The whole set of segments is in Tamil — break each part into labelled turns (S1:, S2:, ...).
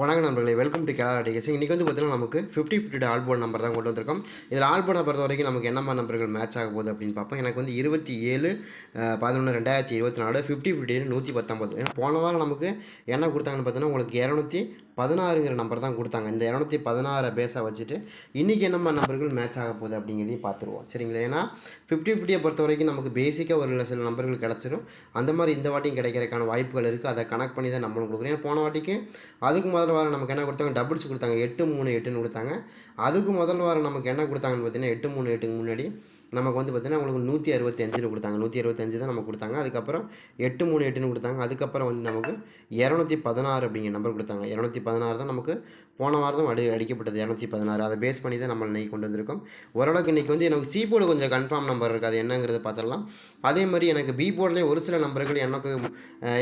S1: வணக்கம் நண்பர்களே வெல்கம் டு கேலா டிகேசி இன்றைக்கி வந்து பார்த்தீங்கன்னா நமக்கு fifty fifty all board number தான் கொண்டு வந்திருக்கோம். இதில் ஆல் போர்டை பொறுத்த வரைக்கும் நமக்கு என்னம்மா நம்பர்கள் மேட்ச் ஆக போகுது அப்படின்னு பார்ப்போம். எனக்கு வந்து இருபத்தி ஏழு பதினொன்று ரெண்டாயிரத்தி இருபத்தி நாலு ஃபிஃப்டி ஃபிஃப்டி நூற்றி பத்தொம்பது ஏன்னா போன வாரம் நமக்கு என்ன கொடுத்தாங்கன்னு பார்த்தீங்கன்னா உங்களுக்கு இரநூத்தி பதினாறுங்கிற நம்பர் தான் கொடுத்தாங்க. இந்த இரநூத்தி பதினாறை பேஸாக வச்சுட்டு இன்றைக்கி என்னம்மா நம்பர்கள் மேட்ச் ஆக போகுது அப்படிங்கிறதையும் பார்த்துருவோம். சரிங்களா? ஏன்னா ஃபிஃப்டி ஃபிஃப்டியை பொறுத்த வரைக்கும் நமக்கு பேசிக்காக ஒரு சில நம்பர்கள் கிடச்சிரும். அந்த மாதிரி இந்த வாட்டியும் கிடைக்கிறதுக்கான வாய்ப்புகள் இருக்குது அதை கனெக்ட் பண்ணி தான் நம்மளும் கொடுக்குறோம். ஏன்னா போன வாட்டிக்கு அதுக்கு முதல் வாரம் நமக்கு என்ன கொடுத்தாங்க? டபுள்ஸ் கொடுத்தாங்க. எட்டு மூணு எட்டுன்னு கொடுத்தாங்க. அதுக்கு முதல் வாரம் நமக்கு என்ன கொடுத்தாங்கன்னு பார்த்தீங்கன்னா எட்டு மூணு எட்டுக்கு முன்னாடி நமக்கு வந்து பார்த்திங்கன்னா உங்களுக்கு நூற்றி அறுபத்தி அஞ்சுன்னு கொடுத்தாங்க. நூற்றி அறுபத்தஞ்சு தான் நமக்கு கொடுத்தாங்க. அதுக்கப்புறம் எட்டு மூணு எட்டுன்னு கொடுத்தாங்க. அதுக்கப்புறம் வந்து நமக்கு இரநூத்தி பதினாறு அப்படிங்கிற நம்பர் கொடுத்தாங்க. இரநூத்தி பதினாறு தான் நமக்கு போன வாரம் தான் அடி அடிக்கப்பட்டது இரநூத்தி பதினாறு. அதை பேஸ் பண்ணி தான் நம்ம இன்றைக்கி கொண்டு வந்திருக்கோம். ஓரளவுக்கு இன்றைக்கி வந்து எனக்கு சி போர்டு கொஞ்சம் கன்ஃபார்ம் நம்பர் இருக்குது அது என்னங்கிறத பார்த்துடலாம். அதே மாதிரி எனக்கு பி போர்ட்லேயே ஒரு சில நம்பர்கள் எனக்கு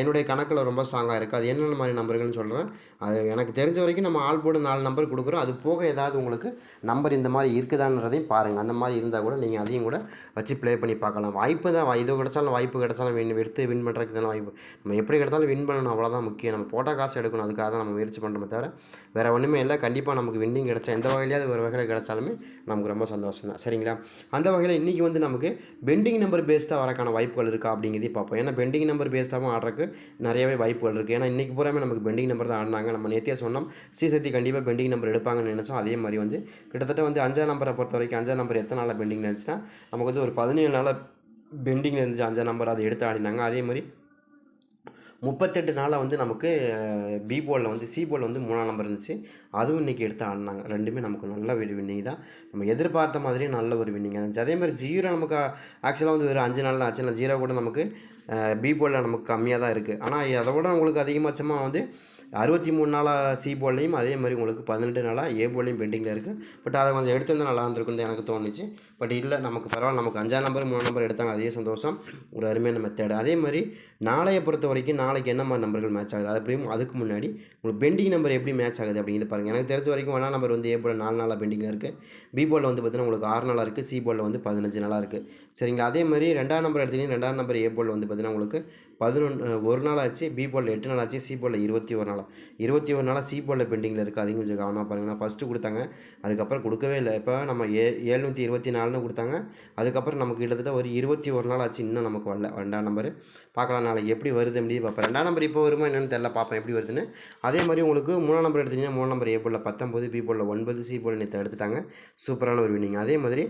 S1: என்னுடைய கணக்கில் ரொம்ப ஸ்ட்ராங்காக இருக்குது அது என்னென்ன மாதிரி நம்பர்கள்னு சொல்கிறேன் அது எனக்கு தெரிஞ்ச வரைக்கும் நம்ம ஆல் போர்டு நாலு நம்பர் கொடுக்குறோம். அது போக ஏதாவது உங்களுக்கு நம்பர் இந்த மாதிரி இருக்குதான்றதையும் பாருங்கள் அந்த மாதிரி இருந்தால் கூட நீங்கள் அதையும் கூட வச்சு ப்ளே பண்ணி பார்க்கலாம். வாய்ப்பு தான். இது கிடச்சாலும் வாய்ப்பு கிடைச்சாலும் வின் எடுத்து வின் பண்ணுறதுக்கு தானே வாய்ப்பு. நம்ம எப்படி கிடைத்தாலும் வின் பண்ணணும். அவ்வளோதான் முக்கியம். நம்ம போட்டால் காசு எடுக்கணும். அதுக்காக தான் நம்ம முயற்சி பண்ணுறோமே தவிர வேறு ஒன்றும் இல்லை. கண்டிப்பாக நமக்கு வின்னிங் கிடைச்சா எந்த வகையிலையாவது ஒரு வகையில் கிடச்சாலுமே நமக்கு ரொம்ப சந்தோஷம் தான். சரிங்களா? அந்த வகையில் இன்றைக்கி வந்து நமக்கு பெண்டிங் நம்பர் பேஸ்டாக வரக்கான வாய்ப்புகள் இருக்கா அப்படிங்கிறதே பார்ப்போம். ஏன்னா பெண்டிங் நம்பர் பேஸ்டாகவும் ஆடுறதுக்கு நிறையவே வாய்ப்புகள் இருக்குது ஏன்னா இன்றைக்கி பூராமே நமக்கு பெண்டிங் நம்பர் தான் ஆடினாங்க. நம்ம நேத்தியாக சொன்னோம் ஸ்ரீசக்தி கண்டிப்பாக பெண்டிங் நம்பர் எடுப்பாங்கன்னு நினச்சோம். அதே மாதிரி வந்து கிட்டத்தட்ட வந்து அஞ்சாம் நம்பரை பொறுத்த வரைக்கும் அஞ்சாம் நம்பர் எத்தனை நாளில் பெண்டிங் இருந்துச்சுன்னா நமக்கு வந்து ஒரு பதினேழு நாளில் பெண்டிங் இருந்துச்சு அஞ்சாம் நம்பர் அதை எடுத்து ஆடினாங்க. அதே மாதிரி முப்பத்தெட்டு நாளாக வந்து நமக்கு பி போலில் வந்து சி போலில் வந்து மூணாம் நம்பர் இருந்துச்சு. அதுவும் இன்றைக்கி எடுத்து ஆடினாங்க. ரெண்டுமே நமக்கு நல்ல ஒரு வின்னிங் தான். நம்ம எதிர்பார்த்த மாதிரியே நல்ல ஒரு வின்னிங் இருந்துச்சு அதே மாதிரி ஜீரோ நமக்கு ஆக்சுவலாக வந்து ஒரு அஞ்சு நாள் தான் ஆச்சு இல்லை ஜீரோ கூட நமக்கு பி போலில் நமக்கு கம்மியாக தான் இருக்குது ஆனால் அதை விட உங்களுக்கு அதிகபட்சமாக வந்து அறுபத்தி மூணு நாளாக சி போல்லையும் அதே மாதிரி உங்களுக்கு பதினெட்டு நாளாக ஏ போல்லையும் பெண்டிங்கில் இருக்குது பட் அதை கொஞ்சம் எடுத்திருந்தா நல்லா இருந்திருக்குன்னு எனக்கு தோணுச்சு. பட் இல்லை நமக்கு பரவாயில்ல. நமக்கு அஞ்சாம் நம்பர் மூணு நம்பர் எடுத்தாங்க. அதே சந்தோஷம். ஒரு அருமையான மெத்தேடு அதே மாதிரி நாளையை பொறுத்த வரைக்கும் நாளைக்கு என்ன மாதிரி நம்பர்கள் மேட்ச் ஆகுது? அப்படியும் அதுக்கு முன்னாடி உங்களுக்கு பெண்டிங் நம்பர் எப்படி மேட்ச் ஆகுது அப்படிங்கிறது பாருங்கள் எனக்கு தெரிஞ்ச வரைக்கும் ஒன்றா நம்பர் வந்து ஏ போல் நாலு நாளாக பெண்டிங்கில் இருக்குது பி போலில் வந்து பார்த்தீங்கன்னா உங்களுக்கு ஆறு நாளாக இருக்குது சி போலில் வந்து பதினஞ்சு நாளாக இருக்குது சரிங்களா? அதே மாதிரி ரெண்டாம் நம்பர் எடுத்தீங்கன்னா ரெண்டாம் நம்பர் ஏ போலில் வந்து பார்த்தீங்கன்னா உங்களுக்கு பதினொன்று ஒரு நாள் ஆச்சு பி போலில் எட்டு நாள் ஆச்சு சி போலில் இருபத்தி ஒரு நாளாக இருபத்தி ஒரு நாளாக சி போலில் பெண்டிங்கில் இருக்குது அதையும் கொஞ்சம் கவனமாக பாருங்கள் ஃபஸ்ட்டு கொடுத்தாங்க. அதுக்கப்புறம் கொடுக்கவே இல்லை. இப்போ நம்ம ஏ ஏழ்நூற்றி இருபத்தி நாலுன்னு கொடுத்தாங்க. அதுக்கப்புறம் நமக்கு கிட்டத்தட்ட ஒரு இருபத்தி ஒரு நாள் ஆச்சு இன்னும் நமக்கு வரல. ரெண்டாம் நம்பர் பார்க்கலாம் நாளைக்கு எப்படி வருது அப்படின்னு பார்ப்பேன் ரெண்டாம் நம்பர் இப்போ வருமா என்னென்னு தெரில பார்ப்பேன் எப்படி வருதுன்னு. அதே மாதிரி உங்களுக்கு மூணாம் நம்பர் எடுத்தீங்கன்னா மூணாம் நம்பர் ஏ போலில் பத்தொம்போது பி போலில் ஒன்பது சி போலில் நேற்று எடுத்துட்டாங்க. சூப்பரான ஒரு வினிங் அதே மாதிரி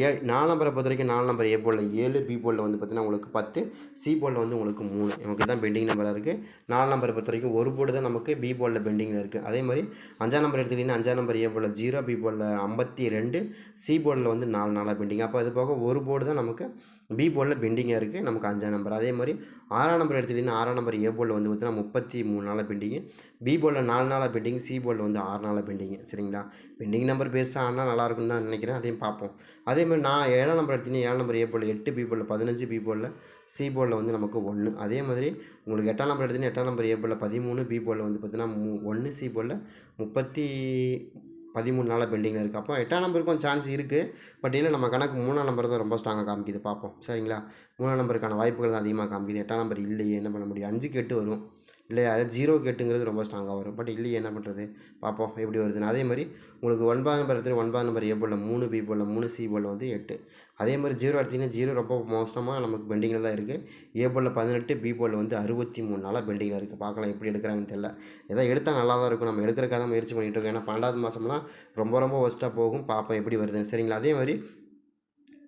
S1: ஏ நாலு நம்பரை பொறுத்த வரைக்கும் நாலு நம்பர் ஏ போலில் ஏழு பி போலில் வந்து பார்த்திங்கன்னா உங்களுக்கு பத்து சி போலில் வந்து உங்களுக்கு மூணு. நமக்கு தான் பெண்டிங் நம்பராக இருக்குது நாலு நம்பரை பொறுத்த வரைக்கும் ஒரு போர்டு தான் நமக்கு பி போலில் பெண்டிங்கில் இருக்குது அதே மாதிரி அஞ்சாம் நம்பர் எடுத்துக்கிட்டிங்கன்னா அஞ்சாம் நம்பர் ஏ போலில் ஜீரோ பி போலில் ஐம்பத்தி ரெண்டு சி போர்டில் வந்து நாலு நாளாக பெண்டிங். அப்போ அது போக ஒரு போர்டு தான் நமக்கு பி போர்டில் பெண்டிங்காக இருக்குது நமக்கு அஞ்சாம் நம்பர் அதே மாதிரி ஆறாம் நம்பர் எடுத்துகிட்டிங்கன்னா ஆறாம் நம்பர் ஏ போர்டில் வந்து பார்த்தீங்கன்னா முப்பத்தி மூணு நாளாக பெண்டிங்கு பி போர்டில் நாலு நாளாக பெண்டிங் சி போர்டில் வந்து ஆறு நாளாக பெண்டிங்கு சரிங்களா? பெண்டிங் நம்பர் பேஸ்டாக ஆனால் நல்லா இருக்கும்னு தான் நினைக்கிறேன். அதையும் பார்ப்போம். அதே மாதிரி நான் ஏழாம் நம்பர் எடுத்திங்கன்னா ஏழாம் நம்பர் ஏ போர்டில் எட்டு பி போர்டில் பதினஞ்சு பி போர்டில் சி போர்டில் வந்து நமக்கு ஒன்று அதே மாதிரி உங்களுக்கு எட்டாம் நம்பர் எடுத்தீங்கன்னா எட்டாம் நம்பர் ஏ போர்டில் பதிமூணு பி போர்டில் வந்து பார்த்தீங்கன்னா மூ ஒன்று சி போர்டில் முப்பத்தி பதிமூணு நாளாக பெண்டிங்கில் இருக்குது அப்போ எட்டாம் நம்பருக்கும் சான்ஸ் இருக்குது பட் இல்லை நம்ம கணக்கு மூணாம் நம்பர் தான் ரொம்ப ஸ்ட்ராங்காக காமிக்குது. பார்ப்போம். சரிங்களா? மூணாம் நம்பருக்கான வாய்ப்புகள் தான் அதிகமாக காமிக்குது. எட்டாம் நம்பர் இல்லையே என்ன பண்ண முடியும்? அஞ்சுக்கு எட்டு வரும். இல்லையா? ஜீரோ கேட்டுங்கிறது ரொம்ப ஸ்ட்ராங்காக வரும். பட் இல்லையே என்ன பண்ணுறது பார்ப்போம் எப்படி வருதுன்னு. அதே மாதிரி உங்களுக்கு ஒன்பதாம் நம்பர் எடுத்து ஒன்பதாம் நம்பர் ஏ மூணு பி போல் மூணு சி போல் வந்து எட்டு. அதே மாதிரி ஜீரோ எடுத்திங்கன்னா ஜீரோ ரொம்ப மோசமாக நமக்கு பெண்டிங்கில் தான் இருக்குது ஏ பதினெட்டு பி போல் வந்து அறுபத்தி மூணு நாளாக பெண்டிங்கில் இருக்குது பார்க்கலாம் எப்படி எடுக்கிறாங்கன்னு தெரியல. ஏதோ எடுத்தால் நல்லா தான் இருக்கும். நம்ம எடுக்கிறக்காக தான் முயற்சி பண்ணிகிட்டு இருக்கோம். ஏன்னா பன்னெண்டாவது மாதம்லாம் ரொம்ப ரொம்ப ஒஸ்ட்டாக போகும். பார்ப்போம் எப்படி வருதுன்னு. சரிங்களா? அதே மாதிரி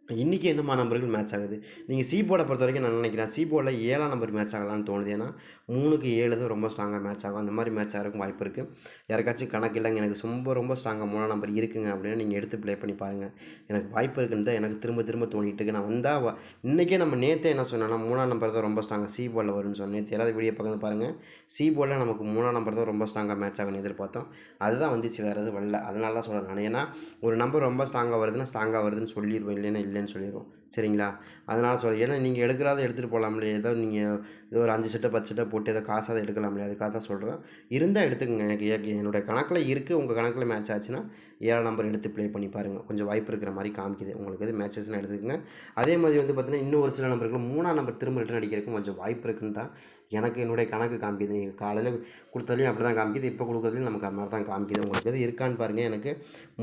S1: இன்றைக்கி என்னமா நம்பர்கள் மேட்ச் ஆகுது? நீங்கள் சி போர்டை பொறுத்த வரைக்கும் நான் நினைக்கிறேன். சி போர்டில் ஏழாம் நம்பர் மேட்ச் ஆகலான்னு தோணுது. ஏன்னா மூணுக்கு ஏழு தான் ரொம்ப ஸ்ட்ராங்காக மேட்ச் ஆகும். அந்த மாதிரி மேட்ச் ஆகிறதுக்கும் வாய்ப்பு இருக்குது யாருக்காச்சும் கணக்கு இல்லைங்க. எனக்கு ரொம்ப ரொம்ப ஸ்ட்ராங்காக மூணாம் நம்பர் இருக்குங்க அப்படின்னு நீங்கள் எடுத்து ப்ளே பண்ணி பாருங்கள் எனக்கு வாய்ப்பு இருக்குன்னு தான் எனக்கு திரும்ப திரும்ப தோணிட்டு இருக்கு. நான் வந்தால் இன்றைக்கே நம்ம நேற்றே என்ன சொன்னேன்னா மூணாம் நம்பர் தான் ரொம்ப ஸ்ட்ராங்காக சி போர்டில் வரும்னு சொன்னேன். நேற்று வீடியோ பக்கத்து பாருங்கள் சி போர்டில் நமக்கு மூணாம் நம்பர் தான் ரொம்ப ஸ்ட்ராங்காக மேட்ச் ஆகும்னு எதிர்பார்த்தோம். அதுதான் வந்துச்சு. வேறு எதுவும் வரல. அதனால தான் சொல்கிறேன் நான். ஏன்னா ஒரு நம்பர் ரொம்ப ஸ்ட்ராங்காக வருதுன்னா ஸ்ட்ராங்காக வருதுன்னு சொல்லிடுவேன் இல்லைன்னா இல்லை. இல்லைன்னு சொல்லிடுவோம் சரிங்களா? அதனால் சொல்கிறேன் ஏன்னா நீங்கள் எடுக்கிறத எடுத்துகிட்டு போகலாம்ல ஏதோ நீங்கள் ஏதோ ஒரு அஞ்சு செட்டை பத்து செட்டை போட்டு ஏதோ காசாக எடுக்கலாம்ல. அதுக்காக தான் சொல்கிறேன் இருந்தால் எடுத்துக்கங்க. எனக்கு ஏ- கணக்கில் இருக்குது உங்கள் கணக்கில் மேட்ச் ஆச்சுன்னா ஏழாம் நம்பர் எடுத்து ப்ளே பண்ணி பாருங்கள் கொஞ்சம் வாய்ப்பு இருக்கிற மாதிரி காமிக்குது. உங்களுக்கு எது மேட்சஸ்னால் எடுத்துக்கங்க. அதே மாதிரி வந்து பார்த்தீங்கன்னா இன்னும் ஒரு சில நம்பர்கள் மூணாம் நம்பர் திரும்ப ரிட்டர்ன் அடிக்கிறதுக்கும் கொஞ்சம் வாய்ப்பு இருக்குன்னு தான் எனக்கு என்னுடைய கணக்கு காமிக்குது. நீங்கள் காலையில் கொடுத்ததுலையும் அப்படி தான் காமிக்குது. இப்போ கொடுக்குறதுலையும் நமக்கு அது மாதிரி தான் காமிக்குது. உங்களுக்கு எது இருக்கான்னு பாருங்கள் எனக்கு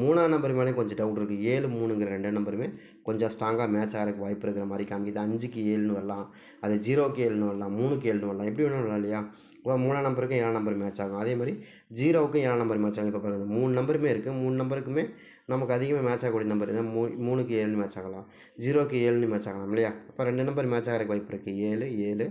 S1: மூணாம் நம்பர் மேலே கொஞ்சம் டவுட் இருக்குது ஏழு மூணுங்கிற ரெண்டு நம்பருமே கொஞ்சம் ஸ்ட்ராங்காக மேட்ச் ஆகிறதுக்கு வாய்ப்பு இருக்கிற மாதிரி காமிக்குது. அஞ்சுக்கு ஏழுன்னு வரலாம். அது ஜீரோக்கு ஏழுன்னு வரலாம். மூணுக்கு ஏழுன்னு வரலாம். எப்படி வேணாலும் வரலாம் இல்லையா? இப்போ மூணாம் நம்பருக்கும் ஏழாம் நம்பர் மேட்ச் ஆகும். அதே மாதிரி ஜீரோவுக்கும் ஏழாம் நம்பர் மேட்ச் ஆகும். இப்போ பாருங்கள் மூணு நம்பருமே இருக்குது மூணு நம்பருக்குமே நமக்கு அதிகமாக மேட்ச் ஆகக்கூடிய நம்பர் இதான் மூ மூணுக்கு ஏழுன்னு மேட்ச் ஆகலாம். ஜீரோக்கு ஏழுன்னு மேட்ச் ஆகலாம் இல்லையா? அப்போ ரெண்டு நம்பர் மேட்ச் ஆகிறதுக்கு வாய்ப்பு இருக்குது ஏழு ஏழு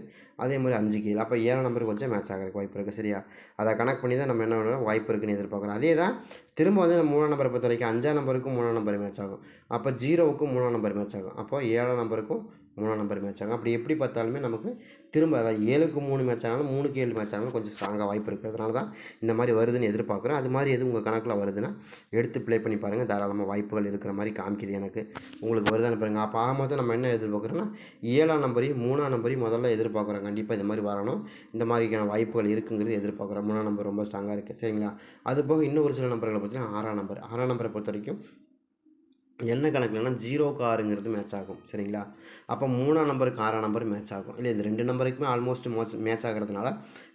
S1: அதே மாதிரி அஞ்சுக்கு ஏழு. அப்போ ஏழாம் நம்பருக்கு கொஞ்சம் மேட்ச் ஆகிறதுக்கு வாய்ப்பு இருக்குது சரியா? அதை கனெக்ட் பண்ணி தான் நம்ம என்ன பண்ணணும்? வாய்ப்பு இருக்குன்னு எதிர்பார்க்குறோம். அதே தான் திரும்ப வந்து நம்ம மூணாம் நம்பரை பொறுத்த வரைக்கும் அஞ்சாம் நம்பருக்கும் மூணாம் நம்பர் மேட்ச் ஆகும். அப்போ ஜீரோவுக்கும் மூணாம் நம்பர் மேட்ச் ஆகும். அப்போ ஏழாம் நம்பருக்கும் மூணாம் நம்பர் மேட்ச் ஆகும். அப்படி எப்படி பார்த்தாலுமே நமக்கு திரும்ப அதாவது ஏழுக்கு மூணு மேட்ச் ஆனாலும் மூணுக்கு ஏழு மேட்ச் ஆனாலும் கொஞ்சம் ஸ்ட்ராங்காக வாய்ப்பு இருக்குது அதனால தான் இந்த மாதிரி வருதுன்னு எதிர்பார்க்குறோம். அது மாதிரி எதுவும் உங்கள் கணக்கில் வருதுன்னா எடுத்து ப்ளே பண்ணி பாருங்கள் தாராளமாக வாய்ப்புகள் இருக்கிற மாதிரி காமிக்குது எனக்கு. உங்களுக்கு வருதான்னு பாருங்கள் அப்போ ஆக மொத்தம் நம்ம என்ன எதிர்பார்க்குறோன்னா ஏழாம் நம்பரையும் மூணாம் நம்பரையும் முதல்ல எதிர்பார்க்குறோம். கண்டிப்பாக இது மாதிரி வரணும். இந்த மாதிரிக்கான வாய்ப்புகள் இருக்குங்கிறது எதிர்பார்க்குறோம். மூணாம் நம்பர் ரொம்ப ஸ்ட்ராங்காக இருக்குது சரிங்களா? அது போக இன்னும் ஒரு சில நம்பர்களை பார்த்தீங்கன்னா ஆறாம் நம்பர் ஆறாம் நம்பரை பொறுத்த வரைக்கும் என்ன கணக்குலனா ஜீரோக்கு ஆறுங்கிறது மேட்ச் ஆகும் சரிங்களா? அப்போ மூணாம் நம்பருக்கு ஆறாம் நம்பர் மேட்ச் ஆகும். இல்லை இந்த ரெண்டு நம்பருக்குமே ஆல்மோஸ்ட் மேட்ச் மேட்ச் ஆகிறதுனால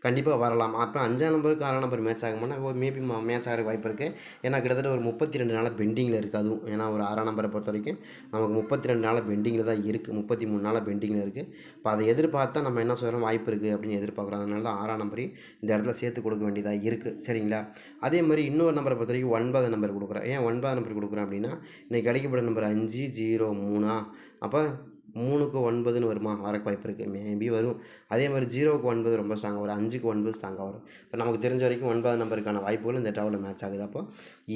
S1: கண்டிப்பாக வரலாம். அப்போ அஞ்சாம் நம்பருக்கு ஆறாம் நம்பர் மேட்ச் ஆகும்னா மேபி மேட்ச் ஆகிற வாய்ப்பு இருக்குது ஏன்னா கிட்டத்தட்ட ஒரு முப்பத்தி ரெண்டு நாளாக பெண்டிங்கில் இருக்குது அதுவும். ஏன்னா ஒரு ஆறாம் நம்பரை பொறுத்த வரைக்கும் நமக்கு முப்பத்தி ரெண்டு நாளாக பெண்டிங்கில் தான் இருக்குது முப்பத்தி மூணு நாளாக பெண்டிங்கில் இருக்குது இப்போ அதை எதிர்பார்த்தா நம்ம என்ன சொல்கிறோம் வாய்ப்பு இருக்குது அப்படின்னு எதிர்பார்க்குறோம். அதனால தான் ஆறாம் நம்பரையும் இந்த இடத்துல சேர்த்து கொடுக்க வேண்டியதாக இருக்குது சரிங்களா? அதே மாதிரி இன்னொரு நம்பரை பொறுத்த வரைக்கும் ஒன்பது நம்பர் கொடுக்குறேன் ஏன் ஒன்பது நம்பர் கொடுக்குறேன் அப்படின்னா இன்றைக்கி கிடைக்கப்பட நம்பர் அஞ்சு ஜீரோ மூணா? அப்போ மூணுக்கு ஒன்பதுன்னு வருமா? வரக்கு வாய்ப்பு இருக்குது மேபி வரும். அதே மாதிரி ஜீரோவுக்கு ஒன்பது ரொம்ப ஸ்ட்ராங்காக வரும் அஞ்சுக்கு ஒன்பது ஸ்ட்ராங்காக வரும். இப்போ நமக்கு தெரிஞ்ச வரைக்கும் ஒன்பது நம்பருக்கான வாய்ப்புகள் இந்த டவலில் மேட்ச் ஆகுது. அப்போ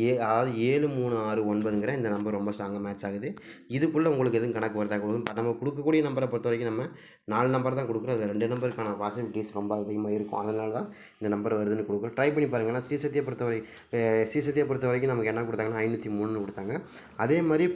S1: ஏ அதாவது ஏழு மூணு ஆறு ஒன்பதுங்கிற இந்த நம்பர் ரொம்ப ஸ்ட்ராங்காக மேட்ச் ஆகுது. இதுக்குள்ளே உங்களுக்கு எதுவும் கணக்கு வருதா? கொடுக்கும் நம்ம கொடுக்கக்கூடிய நம்பரை பொறுத்த வரைக்கும் நம்ம நாலு நம்பர் தான் கொடுக்குறோம். அதில் ரெண்டு நம்பருக்கான பாசிபிலிட்டிஸ் ரொம்ப அதிகமாக இருக்கும். அதனால தான் இந்த நம்பர் வருதுன்னு கொடுக்குறோம். ட்ரை பண்ணி பாருங்கள் ஏன்னா ஸ்ரீசத்தியை பொறுத்தவரை அஹ் ஸ்ரீசத்தியை பொறுத்த வரைக்கும் நமக்கு என்ன கொடுத்தாங்கன்னா ஐநூற்றி மூணுன்னு கொடுத்தாங்க. அதே மாதிரி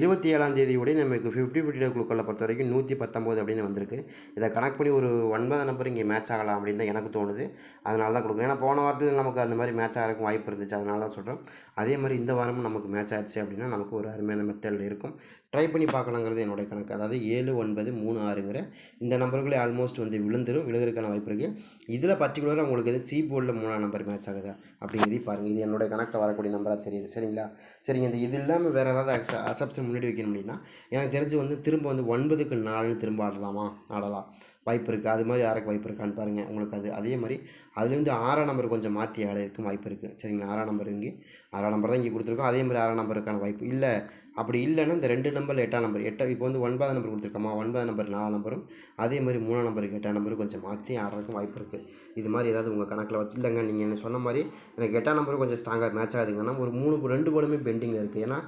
S1: இருபத்தி ஏழாம் தேதியோடய நமக்கு ஃபிஃப்டி ஃபிஃப்டி குழுக்களை பொறுத்த வரைக்கும் நூற்றி பத்தொம்போது அப்படின்னு வந்திருக்கு. இதை கணக்கு பண்ணி ஒரு ஒன்பது நம்பர் இங்கே மேட்ச் ஆகலாம் அப்படின்னு தான் எனக்கு தோணுது. அதனால தான் கொடுக்குறேன். ஏன்னா போன வாரத்தில் நமக்கு அந்த மாதிரி மேட்ச் ஆகிறதுக்கு வாய்ப்பு இருந்துச்சு. அதனால தான் சொல்கிறேன் அதே மாதிரி இந்த வாரமும் நமக்கு மேட்ச் ஆயிடுச்சு அப்படின்னா நமக்கு ஒரு அருமையான மெத்தடில் இருக்கும். ட்ரை பண்ணி பார்க்கலாங்கிறது என்னுடைய கணக்கு. அதாவது ஏழு ஒன்பது மூணு ஆறுங்கிற இந்த நம்பர்களே ஆல்மோஸ்ட் வந்து விழுந்துடும் விழுகிறதுக்கான வாய்ப்பு இருக்குது இதில் பர்டிகுலராக உங்களுக்கு எது சி போர்டில் மூணாம் நம்பர் மேட்ச் ஆகுதா அப்படிங்கிறதையும் பாருங்கள் இது என்னுடைய கணக்கில் வரக்கூடிய நம்பராக தெரியுது. சரிங்களா? சரிங்க இந்த இது இல்லாமல் வேறு ஏதாவது அக்ஸ அசப்ஷன் முன்னாடி வைக்கணும் அப்படின்னா எனக்கு தெரிஞ்சு வந்து திரும்ப வந்து ஒன்பதுக்கு நாலுன்னு திரும்ப ஆடலாமா? ஆடலாம். வாய்ப்பு இருக்குது அது மாதிரி ஆறக்கு வாய்ப்பு இருக்கான்னு பாருங்கள் உங்களுக்கு அது அதே மாதிரி அதுலேருந்து ஆறாம் நம்பர் கொஞ்சம் மாற்றி ஆட இருக்கும் வாய்ப்பு இருக்குது சரிங்களா? ஆறாம் நம்பர் இங்கே. ஆறாம் நம்பர் தான் இங்கே கொடுத்துருக்கோம். அதே மாதிரி ஆறாம் நம்பருக்கான வாய்ப்பு. இல்லை அப்படி இல்லைன்னா இந்த ரெண்டு நம்பர் எட்டாம் நம்பர் எட்டா இப்போ வந்து ஒன்பதாம் நம்பர் கொடுத்துருக்கோமா? ஒன்பதாம் நம்பர் நாலாம் நம்பரும் அதே மாதிரி மூணாம் நம்பருக்கு எட்டாம் நம்பரும் கொஞ்சம் மாற்றி ஆடுறதுக்கும் வாய்ப்பு இருக்குது இது மாதிரி ஏதாவது உங்கள் கணக்கில் வச்சு இல்லைங்க நீங்கள் என்ன சொன்ன மாதிரி எனக்கு எட்டாம் நம்பரும் கொஞ்சம் ஸ்ட்ராங்காக மேட்ச் ஆகுதுங்கன்னா ஒரு மூணு ரெண்டு போர்டுமே பெண்டிங்கில் இருக்குது ஏன்னா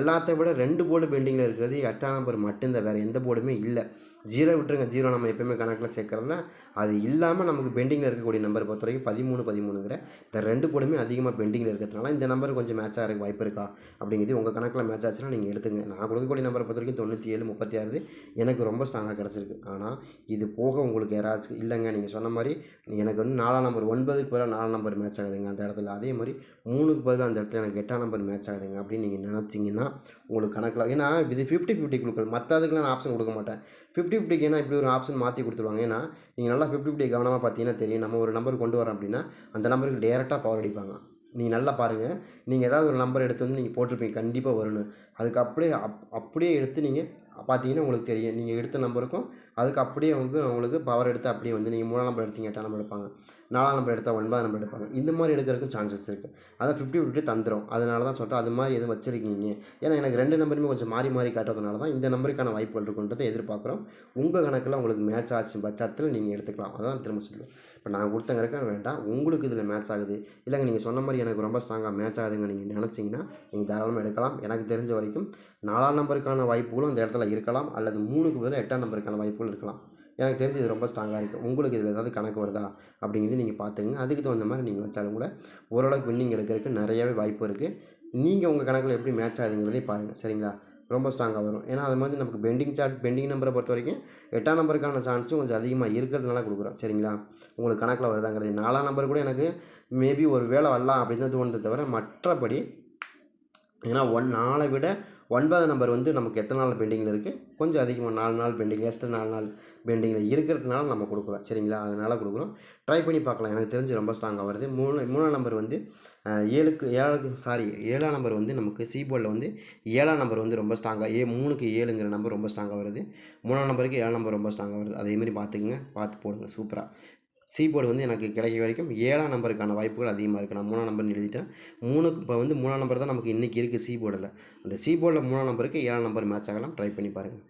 S1: எல்லாத்த விட ரெண்டு போர்டு பெண்டிங்கில் இருக்கிறது எட்டாம் நம்பர் மட்டும்தான் வேறு எந்த போர்டுமே இல்லை. ஜீரோ விட்டுருங்க. ஜீரோ நம்ம எப்பயுமே கணக்கில் சேர்க்குறதுல அது இல்லாமல் நமக்கு பெண்டிங்கில் இருக்கக்கூடிய நம்பர் பொறுத்த வரைக்கும் பதிமூணு பதிமூணுங்கிற இந்த ரெண்டு போர்டுமே அதிகமாக பெண்டிங்கில் இருக்கிறதுனால இந்த நம்பர் கொஞ்சம் மேட்ச் ஆகிறதுக்கு வாய்ப்பு இருக்கா? அப்படிங்கிறது உங்கள் கணக்கில் மேட்ச் ஆச்சுன்னா நீங்கள் எடுத்துங்க. நான் கொடுக்கக்கூடிய நம்பரை பொறுத்த வரைக்கும் தொண்ணூற்றி ஏழு முப்பத்தி ஆறு எனக்கு ரொம்ப ஸ்ட்ராங்காக கிடச்சிருக்கு. ஆனால் இது போக உங்களுக்கு யாராச்சும் இல்லைங்க. நீங்கள் சொன்ன மாதிரி எனக்கு வந்து நாலாம் நம்பர் ஒன்பதுக்கு பதிலாக நாலாம் நம்பர் மேட்ச் ஆகுதுங்க அந்த இடத்துல. அதே மாதிரி மூணுக்கு பதிலாக அந்த இடத்துல எனக்கு எட்டாம் நம்பர் மேட்ச் ஆகுதுங்க அப்படின்னு நீங்கள் நினச்சிங்கன்னா உங்களுக்கு கணக்கில் ஏன்னா இது ஃபிஃப்டி ஃபிஃப்டி கொடுக்கல மற்ற அதுக்குலாம் நான் ஆப்ஷன் கொடுக்க மாட்டேன். ஃபிஃப்டி ஃபிஃப்டிக்கு ஏன்னா இப்படி ஒரு ஆப்ஷன் மாற்றி கொடுத்துருவாங்க. ஏன்னா நீங்கள் நல்லா ஃபிஃப்டி ஃபிஃப்டி கவனமாக பார்த்தீங்கன்னா தெரியும். நம்ம ஒரு நம்பர் கொண்டு வரோம் அப்படின்னா அந்த நம்பருக்கு டேரெக்டாக பவர் அடிப்பாங்க. நீங்கள் நல்லா பாருங்கள் நீங்கள் ஏதாவது ஒரு நம்பர் எடுத்து வந்து நீங்கள் போட்டிருப்பீங்க. கண்டிப்பாக வரணும் அதுக்கு அப்படியே அப் அப்படியே எடுத்து நீங்கள் பார்த்தீங்கன்னா உங்களுக்கு தெரியும். நீங்கள் எடுத்த நம்பருக்கும் அதுக்கு அப்படியே வந்து உங்களுக்கு பவர் எடுத்து அப்படியே வந்து நீங்கள் மூணாம் நம்பர் எடுத்தீங்க. எட்டாம் நம்பர் எடுப்பாங்க. நாலாம் நம்பர் எடுத்தால் ஒன்பதாம் நம்பர் எடுப்பாங்க. இந்த மாதிரி எடுக்கிறதுக்கும் சான்சஸ் இருக்குது அதான் ஃபிஃப்டி ஃபிஃப்டி தந்துடும் அதனால தான் சொல்லிட்டு அது மாதிரி எதுவும் வச்சிருக்கீங்க. ஏன்னா எனக்கு ரெண்டு நம்பருமே கொஞ்சம் மாறி மாறி காட்டுறதுனால தான் இந்த நம்பருக்கான வாய்ப்புகள் இருக்குன்றதை எதிர்பார்க்குறோம். உங்கள் கணக்கில் உங்களுக்கு மேட்ச் ஆச்சு பட்சத்தில் நீங்கள் எடுத்துக்கலாம். அதான் திரும்ப சொல்லுவேன் இப்போ நான் கொடுத்தங்கிறக்க வேண்டாம் உங்களுக்கு இதில் மேட்ச் ஆகுது. இல்லைங்க நீங்கள் சொன்ன மாதிரி எனக்கு ரொம்ப ஸ்ட்ராங்காக மேட்ச் ஆகுதுங்க நீங்கள் நினச்சிங்கன்னா நீங்கள் தாராளமாக எடுக்கலாம். எனக்கு தெரிஞ்ச வரைக்கும் நாலாம் நம்பருக்கான வாய்ப்புகளும் இந்த இடத்துல இருக்கலாம். அல்லது மூணுக்கு பதிலாக எட்டாம் நம்பருக்கான வாய்ப்புகள் இருக்கலாம். எனக்கு தெரிஞ்சு இது ரொம்ப ஸ்ட்ராங்காக இருக்குது உங்களுக்கு இதில் ஏதாவது கணக்கு வருதா? அப்படிங்கிறது நீங்கள் பார்த்துங்க அதுக்கு தகுந்த மாதிரி நீங்கள் வச்சாலும் கூட ஓரளவுக்கு வின்னிங் எடுக்கிறதுக்கு நிறையவே வாய்ப்பு இருக்குது நீங்கள் உங்கள் கணக்கில் எப்படி மேட்ச் ஆகுதுங்கிறதே பாருங்கள் சரிங்களா? ரொம்ப ஸ்ட்ராங்காக வரும். ஏன்னா அது மாதிரி நமக்கு பெண்டிங் சார்ட் பெண்டிங் நம்பரை பொறுத்த வரைக்கும் எட்டாம் நம்பருக்கான சான்ஸும் கொஞ்சம் அதிகமாக இருக்கிறதுனால கொடுக்குறோம். சரிங்களா? உங்களுக்கு கணக்கில் வருதாங்கிறது. நாலாம் நம்பர் கூட எனக்கு மேபி ஒரு வேலை வரலாம் அப்படின்னு தான் தோணுது தவிர மற்றபடி ஏன்னா ஒன் நாளை விட ஒன்பது நம்பர் வந்து நமக்கு எத்தனை நாள் பெண்டிங்கில் இருக்குது கொஞ்சம் அதிகமாக நாலு நாள் பெண்டிங் எக்ஸ்ட்ரா நாலு நாள் பெண்டிங்கில் இருக்கிறதுனால நம்ம கொடுக்குறோம் சரிங்களா? அதனால் கொடுக்குறோம். ட்ரை பண்ணி பார்க்கலாம். எனக்கு தெரிஞ்சு ரொம்ப ஸ்ட்ராங்காக வருது. மூணு மூணாம் நம்பர் வந்து ஏழுக்கு ஏழுக்கு சாரி ஏழாம் நம்பர் வந்து நமக்கு சி போர்டில் வந்து ஏழாம் நம்பர் வந்து ரொம்ப ஸ்ட்ராங்காக ஏ மூணுக்கு ஏழுங்கிற நம்பர் ரொம்ப ஸ்ட்ராங்காக வருது. மூணாம் நம்பருக்கு ஏழாம் நம்பர் ரொம்ப ஸ்ட்ராங்காக வருது. அதேமாரி பார்த்துக்குங்க. பார்த்து போடுங்க. சூப்பராக சி போர்டு வந்து எனக்கு கிடைக்க வரைக்கும் ஏழாம் நம்பருக்கான வாய்ப்புகள் அதிகமாக இருக்குது நான் மூணாம் நம்பர்னு எழுதிட்டேன். மூணுக்கு இப்போ வந்து மூணாம் நம்பர் தான் நமக்கு இன்றைக்கி இருக்குது சி போர்டில் அந்த சி போர்டில் மூணாம் நம்பருக்கு ஏழாம் நம்பர் மேட்ச் ஆகலாம். ட்ரை பண்ணி பாருங்கள்